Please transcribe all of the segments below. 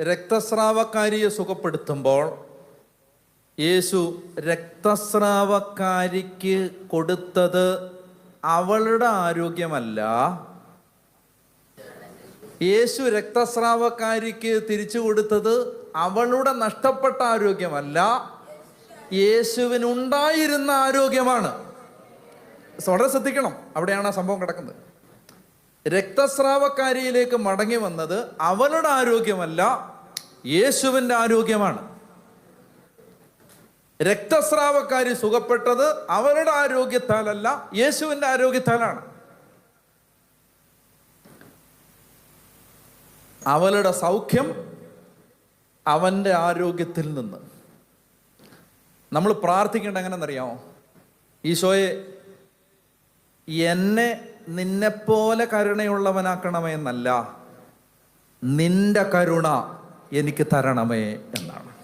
രക്തസ്രാവക്കാരിയെ സുഖപ്പെടുത്തുമ്പോൾ യേശു രക്തസ്രാവക്കാരിക്ക് കൊടുത്തത് അവളുടെ ആരോഗ്യമല്ല. യേശു രക്തസ്രാവക്കാരിക്ക് തിരിച്ചു കൊടുത്തത് അവളുടെ നഷ്ടപ്പെട്ട ആരോഗ്യമല്ല. യേശുവിനുണ്ടായിരുന്ന ആരോഗ്യമാണ്. വളരെ ശ്രദ്ധിക്കണം. അവിടെയാണ് ആ സംഭവം കിടക്കുന്നത്. രക്തസ്രാവക്കാരിയിലേക്ക് മടങ്ങി വന്നത് അവളുടെ ആരോഗ്യമല്ല യേശുവിന്റെ ആരോഗ്യമാണ്. രക്തസ്രാവക്കാരി സുഖപ്പെട്ടത് അവരുടെ ആരോഗ്യത്താലല്ല യേശുവിന്റെ ആരോഗ്യത്താലാണ്. അവളുടെ സൗഖ്യം അവന്റെ ആരോഗ്യത്തിൽ നിന്ന്. നമ്മൾ പ്രാർത്ഥിക്കേണ്ട എങ്ങനെയെന്നറിയാമോ ഈശോയെ എന്നെ നിന്നെപ്പോലെ കരുണയുള്ളവനാക്കണമേ എന്നല്ല നിന്റെ കരുണ എനിക്ക് തരണമേ എന്നാണ്.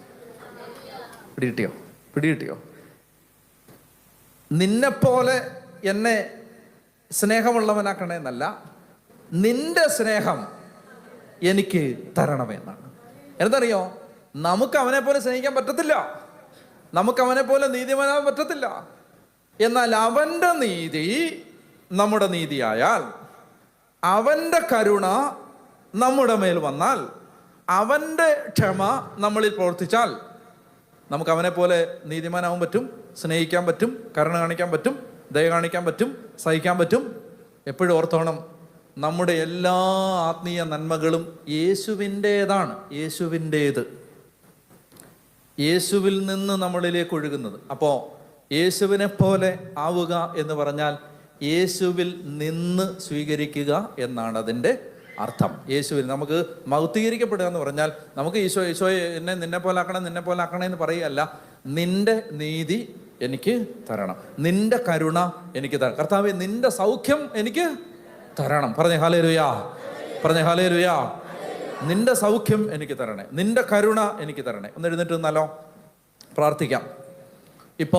പിടികിട്ടിയോ? പിടികിട്ടിയോ? നിന്നെപ്പോലെ എന്നെ സ്നേഹമുള്ളവനാക്കണേ എന്നല്ല നിന്റെ സ്നേഹം എനിക്ക് തരണമേ എന്നാണ്. എന്തറിയോ നമുക്ക് അവനെ പോലെ സ്നേഹിക്കാൻ പറ്റത്തില്ല. നമുക്ക് അവനെ പോലെ നീതിമാനാൻ പറ്റത്തില്ല. എന്നാൽ അവന്റെ നീതി നമ്മുടെ നീതിയായാൽ അവന്റെ കരുണ നമ്മുടെ മേൽ വന്നാൽ അവന്റെ ക്ഷമ നമ്മളിൽ പ്രവർത്തിച്ചാൽ നമുക്ക് അവനെ പോലെ നീതിമാനാവാൻ പറ്റും സ്നേഹിക്കാൻ പറ്റും കരുണ കാണിക്കാൻ പറ്റും ദയ കാണിക്കാൻ പറ്റും സഹിക്കാൻ പറ്റും. എപ്പോഴും ഓർത്തോണം നമ്മുടെ എല്ലാ ആത്മീയ നന്മകളും യേശുവിന്റേതാണ് യേശുവിന്റേത്. യേശുവിൽ നിന്ന് നമ്മളിലേക്ക് ഒഴുകുന്നത്. അപ്പോൾ യേശുവിനെ പോലെ ആവുക എന്ന് പറഞ്ഞാൽ യേശുവിൽ നിന്ന് സ്വീകരിക്കുക എന്നാണ് അതിന്റെ അർത്ഥം. യേശുവിൽ നമുക്ക് മൗത്തീകരിക്കപ്പെടുക എന്ന് പറഞ്ഞാൽ നമുക്ക് ഈശോ ഈശോ എന്നെ നിന്നെ പോലെ ആക്കണം നിന്നെ പോലെ ആക്കണേ എന്ന് പറയുകയല്ല നിന്റെ നീതി എനിക്ക് തരണം. നിന്റെ കരുണ എനിക്ക് തരണം. കർത്താവ് നിന്റെ സൗഖ്യം എനിക്ക് തരണം. പറഞ്ഞേ ഹാലേ ലുയാ പറഞ്ഞേ ഹാലേ നിന്റെ സൗഖ്യം എനിക്ക് തരണേ. നിന്റെ കരുണ എനിക്ക് തരണേ. ഒന്ന് എഴുന്നേറ്റ് നിന്നാലോ? പ്രാർത്ഥിക്കാം. ഇപ്പോൾ